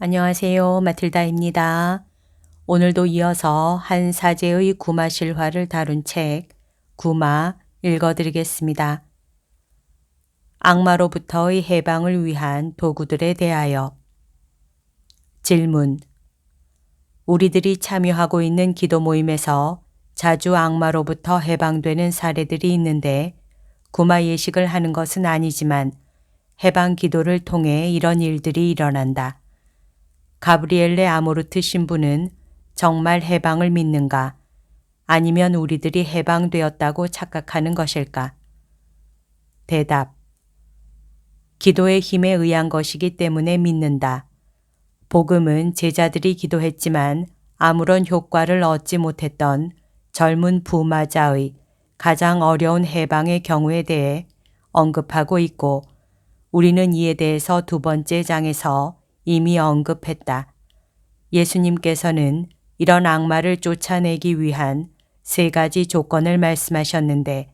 안녕하세요. 마틸다입니다. 오늘도 이어서 한 사제의 구마 실화를 다룬 책 구마 읽어드리겠습니다. 악마로부터의 해방을 위한 도구들에 대하여 질문 우리들이 참여하고 있는 기도 모임에서 자주 악마로부터 해방되는 사례들이 있는데 구마 예식을 하는 것은 아니지만 해방 기도를 통해 이런 일들이 일어난다. 가브리엘레 아모르트 신부는 정말 해방을 믿는가? 아니면 우리들이 해방되었다고 착각하는 것일까? 대답. 기도의 힘에 의한 것이기 때문에 믿는다. 복음은 제자들이 기도했지만 아무런 효과를 얻지 못했던 젊은 부마자의 가장 어려운 해방의 경우에 대해 언급하고 있고 우리는 이에 대해서 두 번째 장에서 이미 언급했다. 예수님께서는 이런 악마를 쫓아내기 위한 세 가지 조건을 말씀하셨는데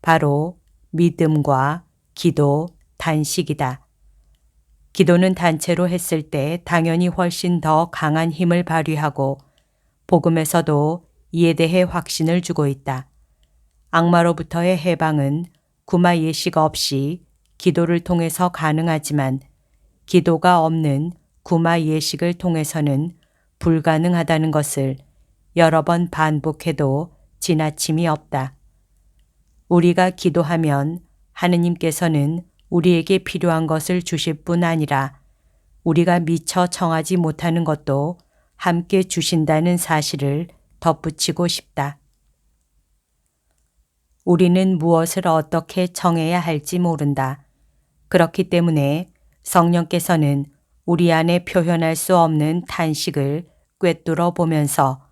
바로 믿음과 기도, 단식이다. 기도는 단체로 했을 때 당연히 훨씬 더 강한 힘을 발휘하고 복음에서도 이에 대해 확신을 주고 있다. 악마로부터의 해방은 구마 예식 없이 기도를 통해서 가능하지만 기도가 없는 구마 예식을 통해서는 불가능하다는 것을 여러 번 반복해도 지나침이 없다. 우리가 기도하면 하느님께서는 우리에게 필요한 것을 주실 뿐 아니라 우리가 미처 청하지 못하는 것도 함께 주신다는 사실을 덧붙이고 싶다. 우리는 무엇을 어떻게 청해야 할지 모른다. 그렇기 때문에 성령께서는 우리 안에 표현할 수 없는 탄식을 꿰뚫어 보면서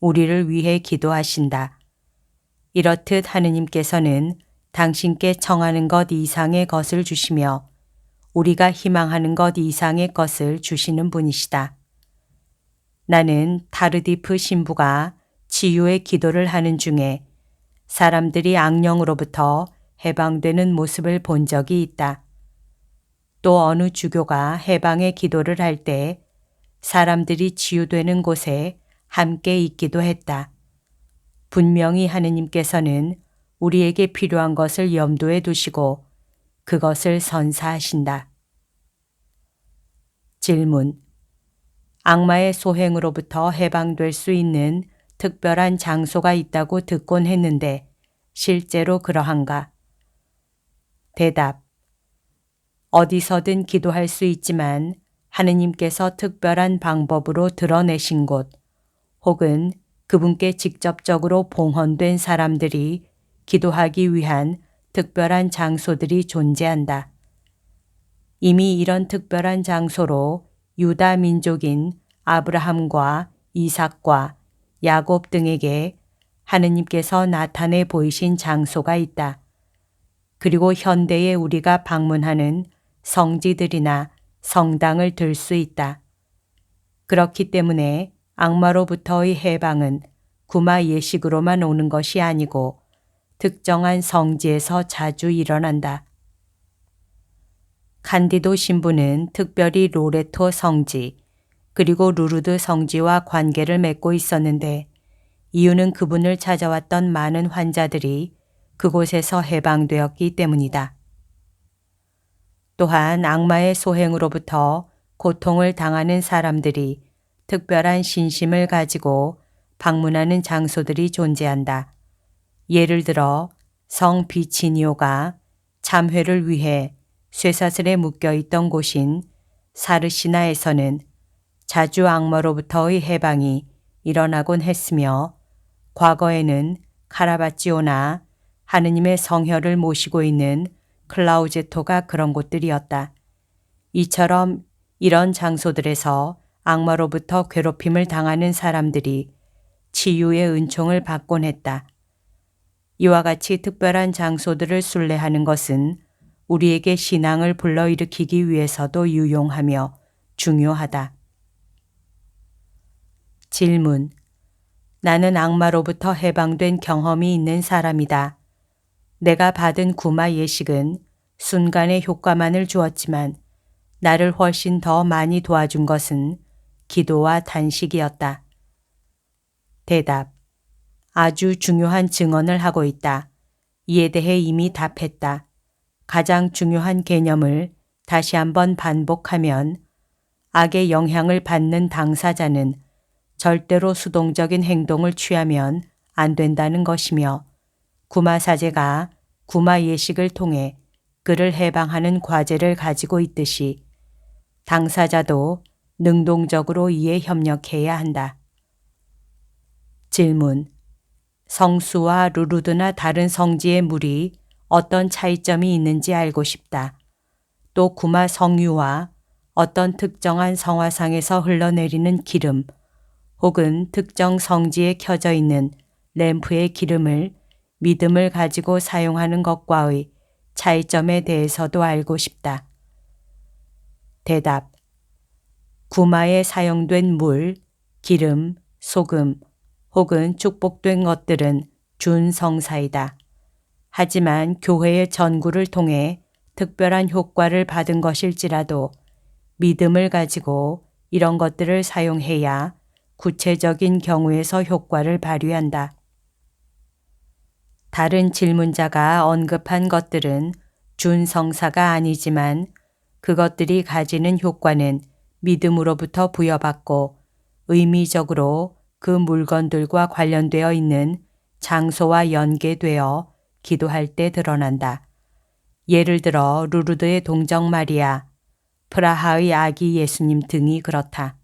우리를 위해 기도하신다. 이렇듯 하느님께서는 당신께 청하는 것 이상의 것을 주시며 우리가 희망하는 것 이상의 것을 주시는 분이시다. 나는 타르디프 신부가 치유의 기도를 하는 중에 사람들이 악령으로부터 해방되는 모습을 본 적이 있다. 또 어느 주교가 해방의 기도를 할 때 사람들이 치유되는 곳에 함께 있기도 했다. 분명히 하느님께서는 우리에게 필요한 것을 염두에 두시고 그것을 선사하신다. 질문. 악마의 소행으로부터 해방될 수 있는 특별한 장소가 있다고 듣곤 했는데 실제로 그러한가? 대답. 어디서든 기도할 수 있지만 하느님께서 특별한 방법으로 드러내신 곳 혹은 그분께 직접적으로 봉헌된 사람들이 기도하기 위한 특별한 장소들이 존재한다. 이미 이런 특별한 장소로 유다 민족인 아브라함과 이삭과 야곱 등에게 하느님께서 나타내 보이신 장소가 있다. 그리고 현대에 우리가 방문하는 성지들이나 성당을 들 수 있다. 그렇기 때문에 악마로부터의 해방은 구마 예식으로만 오는 것이 아니고 특정한 성지에서 자주 일어난다. 칸디도 신부는 특별히 로레토 성지 그리고 루르드 성지와 관계를 맺고 있었는데 이유는 그분을 찾아왔던 많은 환자들이 그곳에서 해방되었기 때문이다. 또한 악마의 소행으로부터 고통을 당하는 사람들이 특별한 신심을 가지고 방문하는 장소들이 존재한다. 예를 들어 성 비치니오가 참회를 위해 쇠사슬에 묶여 있던 곳인 사르시나에서는 자주 악마로부터의 해방이 일어나곤 했으며 과거에는 카라바찌오나 하느님의 성혈을 모시고 있는 클라우제토가 그런 곳들이었다. 이처럼 이런 장소들에서 악마로부터 괴롭힘을 당하는 사람들이 치유의 은총을 받곤 했다. 이와 같이 특별한 장소들을 순례하는 것은 우리에게 신앙을 불러일으키기 위해서도 유용하며 중요하다. 질문. 나는 악마로부터 해방된 경험이 있는 사람이다. 내가 받은 구마 예식은 순간의 효과만을 주었지만 나를 훨씬 더 많이 도와준 것은 기도와 단식이었다. 대답. 아주 중요한 증언을 하고 있다. 이에 대해 이미 답했다. 가장 중요한 개념을 다시 한번 반복하면 악의 영향을 받는 당사자는 절대로 수동적인 행동을 취하면 안 된다는 것이며 구마사제가 구마 예식을 통해 그를 해방하는 과제를 가지고 있듯이 당사자도 능동적으로 이에 협력해야 한다. 질문. 성수와 루루드나 다른 성지의 물이 어떤 차이점이 있는지 알고 싶다. 또 구마 성유와 어떤 특정한 성화상에서 흘러내리는 기름 혹은 특정 성지에 켜져 있는 램프의 기름을 믿음을 가지고 사용하는 것과의 차이점에 대해서도 알고 싶다. 대답. 구마에 사용된 물, 기름, 소금 혹은 축복된 것들은 준성사이다. 하지만 교회의 전구를 통해 특별한 효과를 받은 것일지라도 믿음을 가지고 이런 것들을 사용해야 구체적인 경우에서 효과를 발휘한다. 다른 질문자가 언급한 것들은 준성사가 아니지만 그것들이 가지는 효과는 믿음으로부터 부여받고 의미적으로 그 물건들과 관련되어 있는 장소와 연계되어 기도할 때 드러난다. 예를 들어 루르드의 동정 마리아, 프라하의 아기 예수님 등이 그렇다.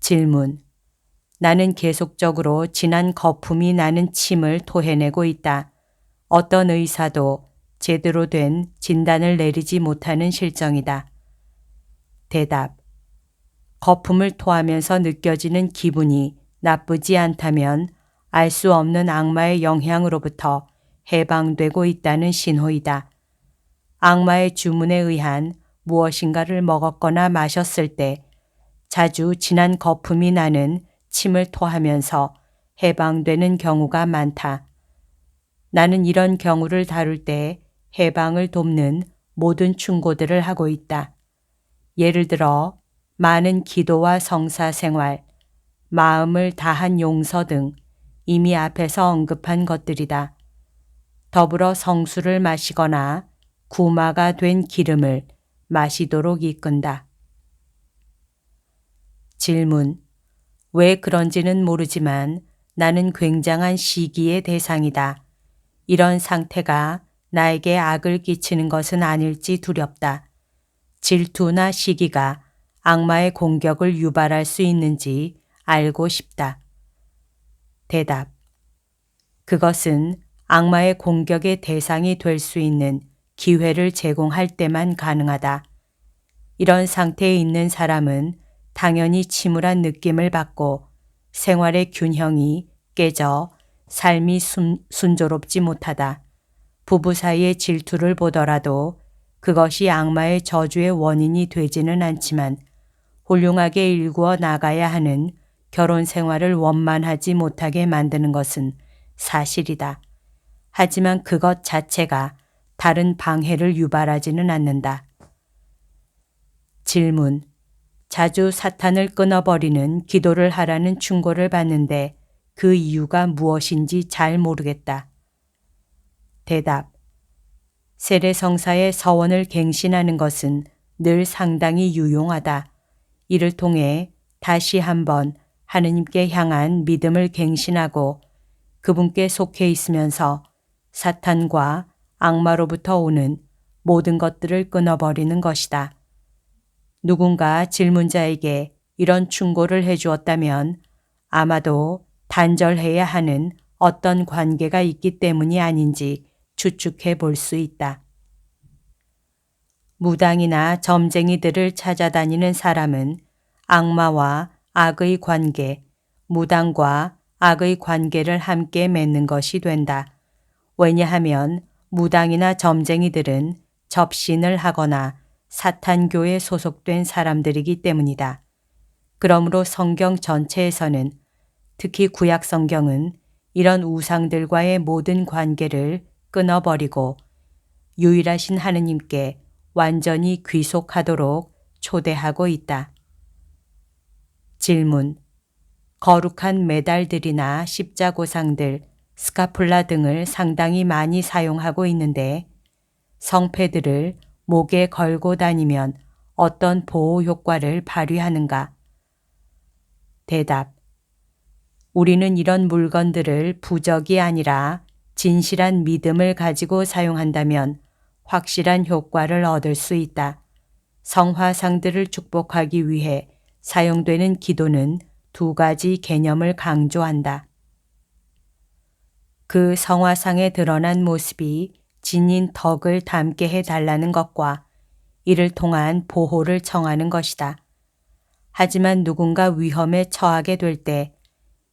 질문. 나는 계속적으로 진한 거품이 나는 침을 토해내고 있다. 어떤 의사도 제대로 된 진단을 내리지 못하는 실정이다. 대답. 거품을 토하면서 느껴지는 기분이 나쁘지 않다면 알 수 없는 악마의 영향으로부터 해방되고 있다는 신호이다. 악마의 주문에 의한 무엇인가를 먹었거나 마셨을 때 자주 진한 거품이 나는 침을 토하면서 해방되는 경우가 많다. 나는 이런 경우를 다룰 때 해방을 돕는 모든 충고들을 하고 있다. 예를 들어 많은 기도와 성사 생활, 마음을 다한 용서 등 이미 앞에서 언급한 것들이다. 더불어 성수를 마시거나 구마가 된 기름을 마시도록 이끈다. 질문. 왜 그런지는 모르지만 나는 굉장한 시기의 대상이다. 이런 상태가 나에게 악을 끼치는 것은 아닐지 두렵다. 질투나 시기가 악마의 공격을 유발할 수 있는지 알고 싶다. 대답. 그것은 악마의 공격의 대상이 될 수 있는 기회를 제공할 때만 가능하다. 이런 상태에 있는 사람은 당연히 침울한 느낌을 받고 생활의 균형이 깨져 삶이 순, 순조롭지 못하다. 부부 사이의 질투를 보더라도 그것이 악마의 저주의 원인이 되지는 않지만 훌륭하게 일구어 나가야 하는 결혼 생활을 원만하지 못하게 만드는 것은 사실이다. 하지만 그것 자체가 다른 방해를 유발하지는 않는다. 질문. 자주 사탄을 끊어버리는 기도를 하라는 충고를 받는데 그 이유가 무엇인지 잘 모르겠다. 대답. 세례성사의 서원을 갱신하는 것은 늘 상당히 유용하다. 이를 통해 다시 한번 하느님께 향한 믿음을 갱신하고 그분께 속해 있으면서 사탄과 악마로부터 오는 모든 것들을 끊어버리는 것이다. 누군가 질문자에게 이런 충고를 해주었다면 아마도 단절해야 하는 어떤 관계가 있기 때문이 아닌지 추측해 볼 수 있다. 무당이나 점쟁이들을 찾아다니는 사람은 악마와 악의 관계, 무당과 악의 관계를 함께 맺는 것이 된다. 왜냐하면 무당이나 점쟁이들은 접신을 하거나 사탄교에 소속된 사람들이기 때문이다. 그러므로 성경 전체에서는 특히 구약 성경은 이런 우상들과의 모든 관계를 끊어버리고 유일하신 하느님께 완전히 귀속하도록 초대하고 있다. 질문. 거룩한 메달들이나 십자고상들, 스카플라 등을 상당히 많이 사용하고 있는데 성패들을 목에 걸고 다니면 어떤 보호 효과를 발휘하는가? 대답. 우리는 이런 물건들을 부적이 아니라 진실한 믿음을 가지고 사용한다면 확실한 효과를 얻을 수 있다. 성화상들을 축복하기 위해 사용되는 기도는 두 가지 개념을 강조한다. 그 성화상에 드러난 모습이 지닌 덕을 담게 해달라는 것과 이를 통한 보호를 청하는 것이다. 하지만 누군가 위험에 처하게 될 때,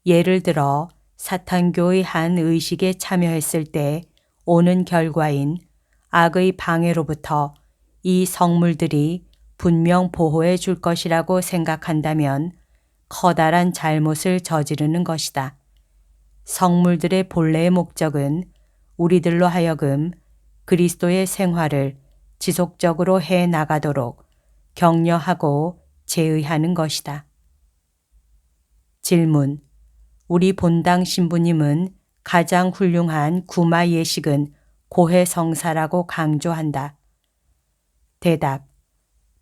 예를 들어 사탄교의 한 의식에 참여했을 때 오는 결과인 악의 방해로부터 이 성물들이 분명 보호해 줄 것이라고 생각한다면 커다란 잘못을 저지르는 것이다. 성물들의 본래의 목적은 우리들로 하여금 그리스도의 생활을 지속적으로 해 나가도록 격려하고 제의하는 것이다. 질문. 우리 본당 신부님은 가장 훌륭한 구마 예식은 고해 성사라고 강조한다. 대답.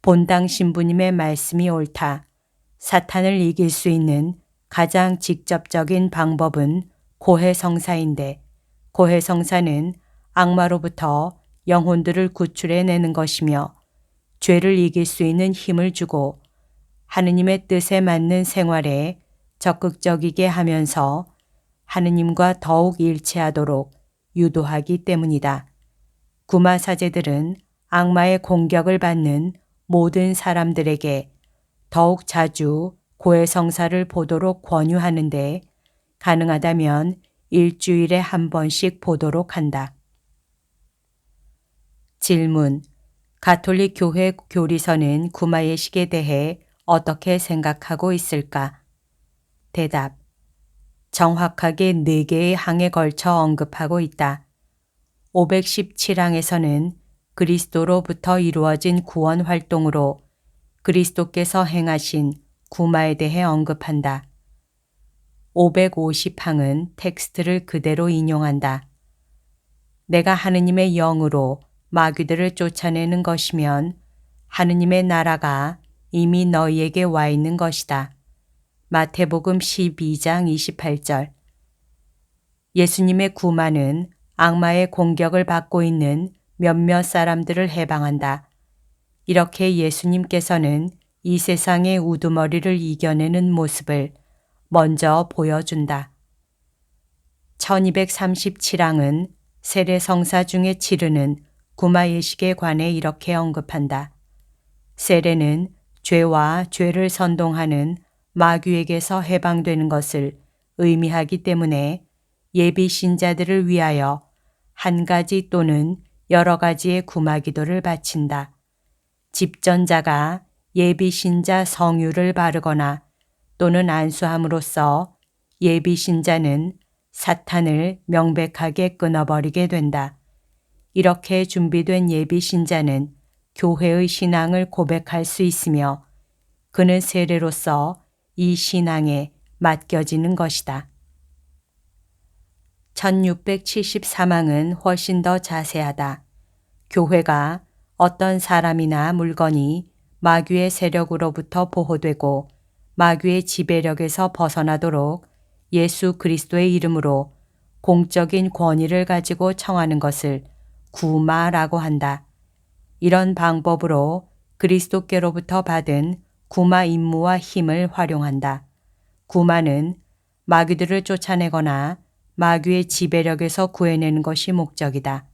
본당 신부님의 말씀이 옳다. 사탄을 이길 수 있는 가장 직접적인 방법은 고해 성사인데 고해성사는 악마로부터 영혼들을 구출해내는 것이며 죄를 이길 수 있는 힘을 주고 하느님의 뜻에 맞는 생활에 적극적이게 하면서 하느님과 더욱 일치하도록 유도하기 때문이다. 구마 사제들은 악마의 공격을 받는 모든 사람들에게 더욱 자주 고해성사를 보도록 권유하는데 가능하다면 일주일에 한 번씩 보도록 한다. 질문. 가톨릭 교회 교리서는 구마예식에 대해 어떻게 생각하고 있을까? 대답. 정확하게 4개의 항에 걸쳐 언급하고 있다. 517항에서는 그리스도로부터 이루어진 구원 활동으로 그리스도께서 행하신 구마에 대해 언급한다. 550항은 텍스트를 그대로 인용한다. 내가 하느님의 영으로 마귀들을 쫓아내는 것이면 하느님의 나라가 이미 너희에게 와 있는 것이다. 마태복음 12장 28절 예수님의 구마는 악마의 공격을 받고 있는 몇몇 사람들을 해방한다. 이렇게 예수님께서는 이 세상의 우두머리를 이겨내는 모습을 먼저 보여준다. 1237항은 세례성사 중에 치르는 구마예식에 관해 이렇게 언급한다. 세례는 죄와 죄를 선동하는 마귀에게서 해방되는 것을 의미하기 때문에 예비 신자들을 위하여 한 가지 또는 여러 가지의 구마 기도를 바친다. 집전자가 예비 신자 성유를 바르거나 또는 안수함으로써 예비 신자는 사탄을 명백하게 끊어버리게 된다. 이렇게 준비된 예비 신자는 교회의 신앙을 고백할 수 있으며 그는 세례로서 이 신앙에 맡겨지는 것이다. 1673항은 훨씬 더 자세하다. 교회가 어떤 사람이나 물건이 마귀의 세력으로부터 보호되고 마귀의 지배력에서 벗어나도록 예수 그리스도의 이름으로 공적인 권위를 가지고 청하는 것을 구마라고 한다. 이런 방법으로 그리스도께로부터 받은 구마 임무와 힘을 활용한다. 구마는 마귀들을 쫓아내거나 마귀의 지배력에서 구해내는 것이 목적이다.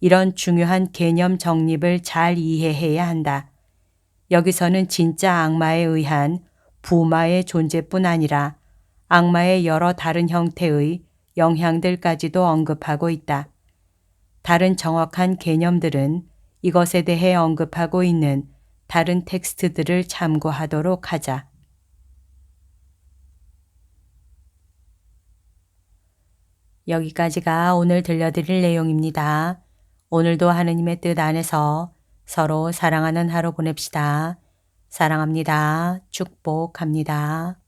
이런 중요한 개념 정립을 잘 이해해야 한다. 여기서는 진짜 악마에 의한 부마의 존재뿐 아니라 악마의 여러 다른 형태의 영향들까지도 언급하고 있다. 다른 정확한 개념들은 이것에 대해 언급하고 있는 다른 텍스트들을 참고하도록 하자. 여기까지가 오늘 들려드릴 내용입니다. 오늘도 하느님의 뜻 안에서 서로 사랑하는 하루 보냅시다. 사랑합니다. 축복합니다.